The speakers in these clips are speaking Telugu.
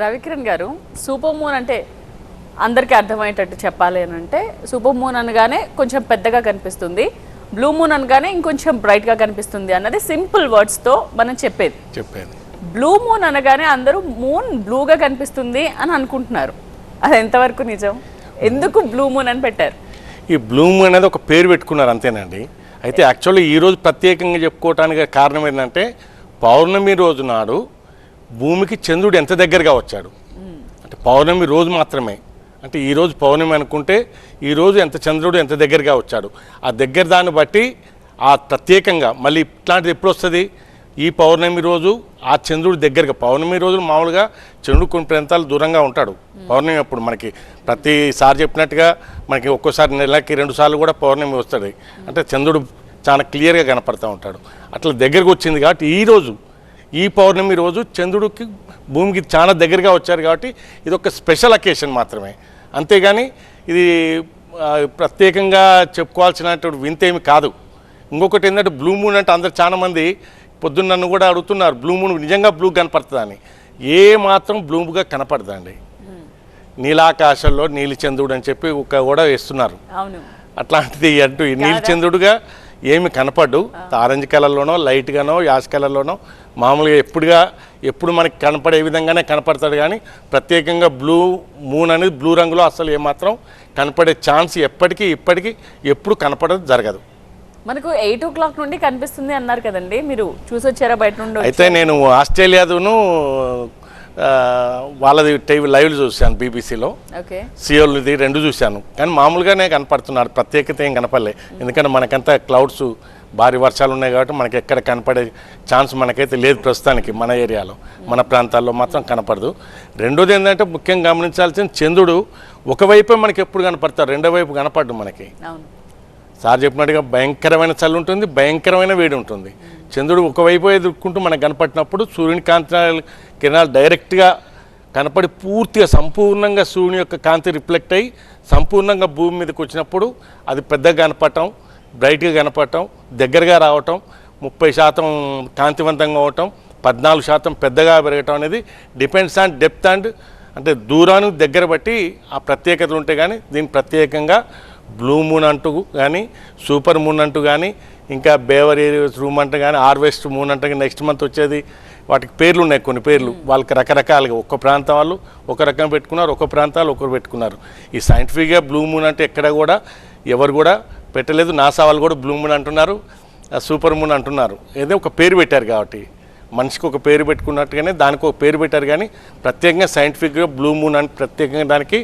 రవికిరణ్ గారు సూపర్ మూన్ అంటే అందరికీ అర్థమయ్యేటట్టు చెప్పాలి అని అంటే సూపర్ మూన్ అనగానే కొంచెం పెద్దగా కనిపిస్తుంది బ్లూ మూన్ అనగానే ఇంకొంచెం బ్రైట్గా కనిపిస్తుంది అన్నది సింపుల్ వర్డ్స్తో మనం చెప్పేది. చెప్పేది. బ్లూ మూన్ అనగానే అందరూ మూన్ బ్లూగా కనిపిస్తుంది అని అనుకుంటున్నారు. అది ఎంతవరకు నిజం? ఎందుకు బ్లూ మూన్ అని పెట్టారు? ఈ బ్లూమ్ అనేది ఒక పేరు పెట్టుకున్నారు అంతేనండి. అయితే యాక్చువల్లీ ఈ రోజు ప్రత్యేకంగా చెప్పుకోవటానికి కారణం ఏంటంటే పౌర్ణమి రోజు నాడు భూమికి చంద్రుడు ఎంత దగ్గరగా వచ్చాడు? అంటే పౌర్ణమి రోజు మాత్రమే. అంటే ఈరోజు పౌర్ణమి అనుకుంటే ఈరోజు ఎంత చంద్రుడు ఎంత దగ్గరగా వచ్చాడు? ఆ దగ్గర దాన్ని బట్టి ఆ ప్రత్యేకంగా మళ్ళీ ఇట్లాంటిది ఎప్పుడు వస్తుంది? ఈ పౌర్ణమి రోజు ఆ చంద్రుడి దగ్గరగా పౌర్ణమి రోజు మామూలుగా చంద్రుడు కొన్ని ప్రాంతాలు దూరంగా ఉంటాడు. పౌర్ణమి అప్పుడు మనకి ప్రతిసారి చెప్పినట్టుగా మనకి ఒక్కోసారి నెలకి రెండు సార్లు కూడా పౌర్ణమి వస్తుంది. అంటే చంద్రుడు చాలా క్లియర్గా కనపడుతూ ఉంటాడు. అట్లా దగ్గరకు వచ్చింది కాబట్టి ఈ రోజు ఈ పౌర్ణమి రోజు చంద్రుడికి భూమికి చాలా దగ్గరగా వచ్చారు కాబట్టి ఇది ఒక స్పెషల్ అకేషన్ మాత్రమే. అంతేగాని ఇది ప్రత్యేకంగా చెప్పుకోవాల్సినటువంటి వింత ఏమి కాదు. ఇంకొకటి ఏంటంటే బ్లూ మూన్ అంటే అందరు చాలా మంది పొద్దున్న నన్ను కూడా అడుగుతున్నారు బ్లూ మూన్ నిజంగా బ్లూ కనపడుతుందా అని ఏ మాత్రం బ్లూగా కనపడదండి. నీలాకాశంలో నీలిచంద్రుడు అని చెప్పి ఒక కూడా వేస్తున్నారు. అట్లాంటిది అంటూ నీలిచంద్రుడుగా ఏమి కనపడ్డు ఆరెంజ్ కలర్లోనో లైట్గానో యాష్ కలర్లోనో మామూలుగా ఎప్పుడుగా ఎప్పుడు మనకి కనపడే విధంగానే కనపడతాడు కానీ ప్రత్యేకంగా బ్లూ మూన్ అనేది బ్లూ రంగులో అసలు ఏమాత్రం కనపడే ఛాన్స్ ఎప్పటికీ ఇప్పటికీ ఎప్పుడు కనపడదు జరగదు. మనకు ఎయిట్ ఓ క్లాక్ నుండి కనిపిస్తుంది అన్నారు కదండి. మీరు చూసొచ్చారా బయట నుండి అయితే నేను ఆస్ట్రేలియాదును ఆ, వాళ్ళది టీవీ లైవ్ చూశాను బీబీసీలో. సియోల్ది రెండు చూశాను. కానీ మామూలుగానే కనపడుతున్నారు. ప్రత్యేకత ఏం కనపడలే. ఎందుకంటే మనకంతా క్లౌడ్స్ భారీ వర్షాలు ఉన్నాయి కాబట్టి మనకి ఎక్కడ కనపడే ఛాన్స్ మనకైతే లేదు ప్రస్తుతానికి మన ఏరియాలో. మన ప్రాంతాల్లో మాత్రం కనపడదు. రెండోది ఏంటంటే ముఖ్యంగా గమనించాల్సిన చంద్రుడు ఒకవైపే మనకి ఎప్పుడు కనపడతారు రెండో వైపు కనపడ్డు మనకి. సార్ చెప్పినట్టుగా భయంకరమైన చలి ఉంటుంది భయంకరమైన వేడి ఉంటుంది. చంద్రుడు ఒకవైపు ఎదుర్కొంటూ మనకు కనపడినప్పుడు సూర్యుని కాంతి కిరణాలు డైరెక్ట్గా కనపడి పూర్తిగా సంపూర్ణంగా సూర్యుని యొక్క కాంతి రిఫ్లెక్ట్ అయ్యి సంపూర్ణంగా భూమి మీదకి వచ్చినప్పుడు అది పెద్దగా కనపడటం బ్రైట్గా కనపడటం దగ్గరగా రావటం ముప్పై శాతం కాంతివంతంగా అవటం పద్నాలుగు శాతం పెద్దగా పెరగటం అనేది డిపెండ్స్ ఆన్ డెప్త్ అండ్ అంటే దూరానికి దగ్గర బట్టి ఆ ప్రత్యేకతలు ఉంటాయి కానీ దీన్ని ప్రత్యేకంగా బ్లూ మూన్ అంటూ కానీ సూపర్ మూన్ అంటూ కానీ ఇంకా బేవర్ రూమ్ అంటే కానీ హార్వెస్ట్ మూన్ అంటే నెక్స్ట్ మంత్ వచ్చేది వాటికి పేర్లు ఉన్నాయి కొన్ని పేర్లు. వాళ్ళకి రకరకాలుగా ఒక్క ప్రాంతం వాళ్ళు ఒక రకం పెట్టుకున్నారు ఒక ప్రాంతాలు ఒకరు పెట్టుకున్నారు. ఈ సైంటిఫిక్గా బ్లూ మూన్ అంటే ఎక్కడ కూడా ఎవరు కూడా పెట్టలేదు. నాసా వాళ్ళు కూడా బ్లూ మూన్ అంటున్నారు సూపర్ మూన్ అంటున్నారు. ఏదో ఒక పేరు పెట్టారు కాబట్టి మనిషికి ఒక పేరు పెట్టుకున్నట్టుగానే దానికి ఒక పేరు పెట్టారు కానీ ప్రత్యేకంగా సైంటిఫిక్గా బ్లూ మూన్ అని ప్రత్యేకంగా దానికి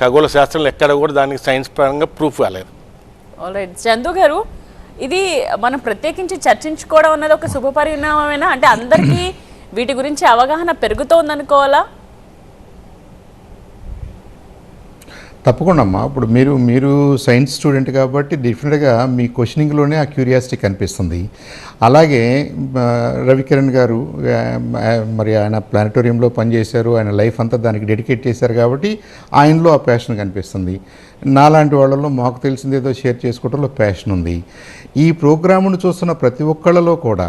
ఖగోళ శాస్త్రంలో ఎక్కడ కూడా దానికి సైన్స్ పరంగా ప్రూఫ్ కాలేదు. ఆల్రైట్ చందు గారు ఇది మనం ప్రత్యేకించి చర్చించుకోవడం అన్నది ఒక శుభ పరిణామమేనా? అంటే అందరికీ వీటి గురించి అవగాహన పెరుగుతోంది అనుకోవాలా తప్పకుండా అమ్మా. ఇప్పుడు మీరు మీరు సైన్స్ స్టూడెంట్ కాబట్టి డెఫినెట్గా మీ క్వశ్చనింగ్లోనే ఆ క్యూరియాసిటీ కనిపిస్తుంది. అలాగే రవికిరణ్ గారు మరి ఆయన ప్లానటోరియంలో పనిచేశారు. ఆయన లైఫ్ అంతా దానికి డెడికేట్ చేశారు కాబట్టి ఆయనలో ఆ ప్యాషన్ కనిపిస్తుంది. నాలాంటి వాళ్ళలో మాకు తెలిసింది ఏదో షేర్ చేసుకోవడంలో ప్యాషన్ ఉంది. ఈ ప్రోగ్రామును చూస్తున్న ప్రతి ఒక్కళ్ళలో కూడా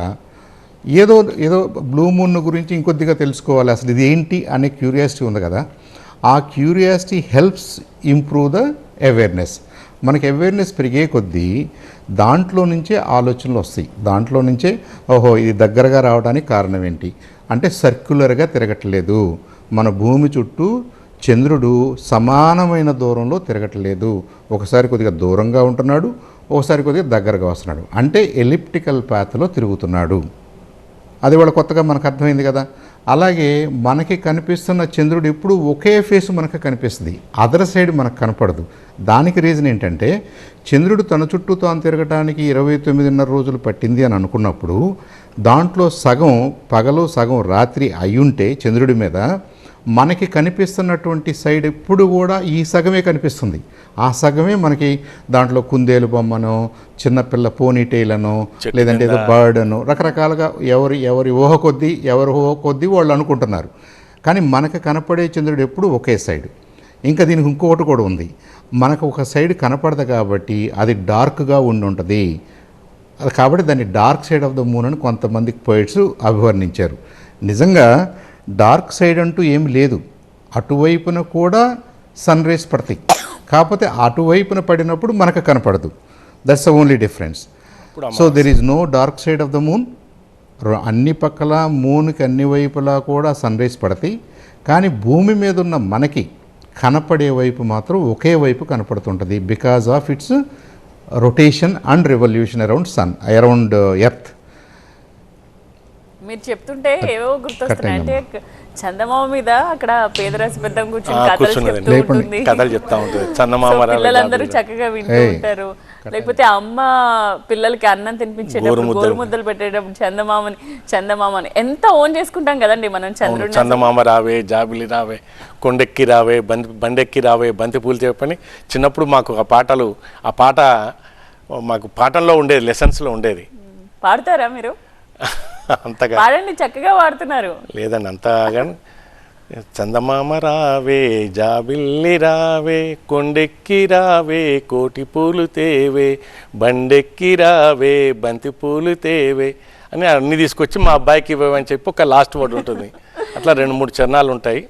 ఏదో ఏదో బ్లూ మూన్ గురించి ఇంకొద్దిగా తెలుసుకోవాలి. అసలు ఇది ఏంటి అనే క్యూరియాసిటీ ఉంది కదా. ఆ curiosity helps improve the awareness. మనకి అవేర్నెస్ పెరిగే కొద్దీ దాంట్లో నుంచే ఆలోచనలు వస్తాయి. దాంట్లో నుంచే ఓహో ఇది దగ్గరగా రావడానికి కారణం ఏంటి? అంటే సర్క్యులర్గా తిరగట్లేదు. మన భూమి చుట్టూ చంద్రుడు సమానమైన దూరంలో తిరగట్లేదు. ఒకసారి కొద్దిగా దూరంగా ఉంటున్నాడు ఒకసారి కొద్దిగా దగ్గరగా వస్తున్నాడు. అంటే ఎలిప్టికల్ పాత్లో తిరుగుతున్నాడు. అది వాళ్ళ కొత్తగా మనకు అర్థమైంది కదా. అలాగే మనకి కనిపిస్తున్న చంద్రుడు ఎప్పుడు ఒకే ఫేస్ మనకు కనిపిస్తుంది. అదర్ సైడ్ మనకు కనపడదు. దానికి రీజన్ ఏంటంటే చంద్రుడు తన చుట్టూ తాను తిరగటానికి ఇరవై తొమ్మిదిన్నర రోజులు పట్టింది అని అనుకున్నప్పుడు దాంట్లో సగం పగలు సగం రాత్రి అయ్యుంటే చంద్రుడి మీద మనకి కనిపిస్తున్నటువంటి సైడ్ ఎప్పుడు కూడా ఈ సగమే కనిపిస్తుంది. ఆ సగమే మనకి దాంట్లో కుందేలు బొమ్మనో చిన్నపిల్ల పోనీ టైల్ అనో చెట్టు లేదంటే ఏదో బర్డ్ అనో రకరకాలుగా ఎవరి ఎవరి ఊహ కొద్దీ ఎవరి ఊహ కొద్దీ వాళ్ళు అనుకుంటున్నారు. కానీ మనకు కనపడే చంద్రుడు ఎప్పుడు ఒకే సైడ్. ఇంకా దీనికి ఇంకొకటి కూడా ఉంది. మనకు ఒక సైడ్ కనపడదు కాబట్టి అది డార్క్గా ఉండి ఉంటుంది. అది కాబట్టి దాన్ని dark side of the moon అని కొంతమంది పోయిట్స్ అభివర్ణించారు. నిజంగా డార్క్ సైడ్ అంటూ ఏమి లేదు. అటువైపున కూడా సన్ రేస్ పడతాయి. కాకపోతే అటువైపున పడినప్పుడు మనకు కనపడదు. That's the only difference so there is no dark side of the moon అన్ని పక్కల మూన్కి అన్ని వైపులా కూడా సన్ రైజ్ పడతాయి. కానీ భూమి మీద ఉన్న మనకి కనపడే వైపు మాత్రం ఒకే వైపు కనపడుతుంటుంది. Because of its rotation and revolution around sun around earth మీరు చెప్తుంటే ఏవో గుర్తొస్తున్నాయి అంటే చందమామ మీద అక్కడ పేదరాశి పెద్ద కూర్చొని కథలు. చెప్తూ. ఉంటుంది కథలు చెప్తా ఉంటుంది సో చందమామ పిల్లలందరూ చక్కగా వింటూ. ఉంటారు లేకపోతే అమ్మ పిల్లలకి అన్నం తినిపించేటప్పుడు గోరుముద్దలు. గోరు ముద్దలు పెట్టేటప్పుడు చందమామని చందమామని ఎంత ఓన్ చేసుకుంటాం కదండి మనం అవును, చంద్రుడిని చందమామ రావే జాబిలి రావే కొండెక్కి రావే బండెక్కి రావే బంతి పూలు చెప్పని చిన్నప్పుడు మాకు ఆ పాటలు ఆ పాట మాకు పాఠంలో ఉండేది లెసన్స్లో ఉండేది పాడతారా మీరు అంతగా. చక్కగా పాడుతున్నారు లేదండి అంతగా చందమామ రావే జాబిల్లి రావే కొండెక్కి రావే కోటి పూలు తేవే బండెక్కి రావే బంతి పూలు తేవే అని అన్ని తీసుకొచ్చి మా అబ్బాయికి ఇవ్వమని చెప్పి ఒక లాస్ట్ వర్డ్ ఉంటుంది. అట్లా రెండు మూడు చరణాలు ఉంటాయి.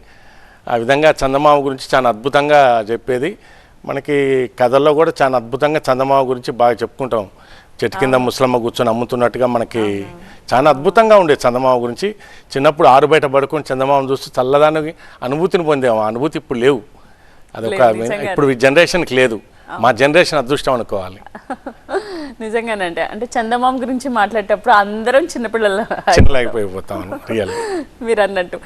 ఆ విధంగా చందమామ గురించి చాలా అద్భుతంగా చెప్పేది. మనకి కథల్లో కూడా చాలా అద్భుతంగా చందమామ గురించి బాగా చెప్పుకుంటాం. చెట్టు కింద ముసలమ్మ కూర్చొని అమ్ముతున్నట్టుగా మనకి చాలా అద్భుతంగా ఉండేది చందమామ గురించి. చిన్నప్పుడు ఆరు బయట పడుకొని చందమామ చూస్తూ చల్లదానికి అనుభూతిని పొందాము ఆ అనుభూతి ఇప్పుడు లేవు. అదొక. ఇప్పుడు ఈ జనరేషన్కి లేదు. మా జనరేషన్ అదృష్టం అనుకోవాలి. నిజంగానంటే అంటే చందమామ గురించి మాట్లాడేటప్పుడు అందరం చిన్నపిల్లలు చిన్నలాగిపోయిపోతాం రియల్. మీరు అన్నట్టు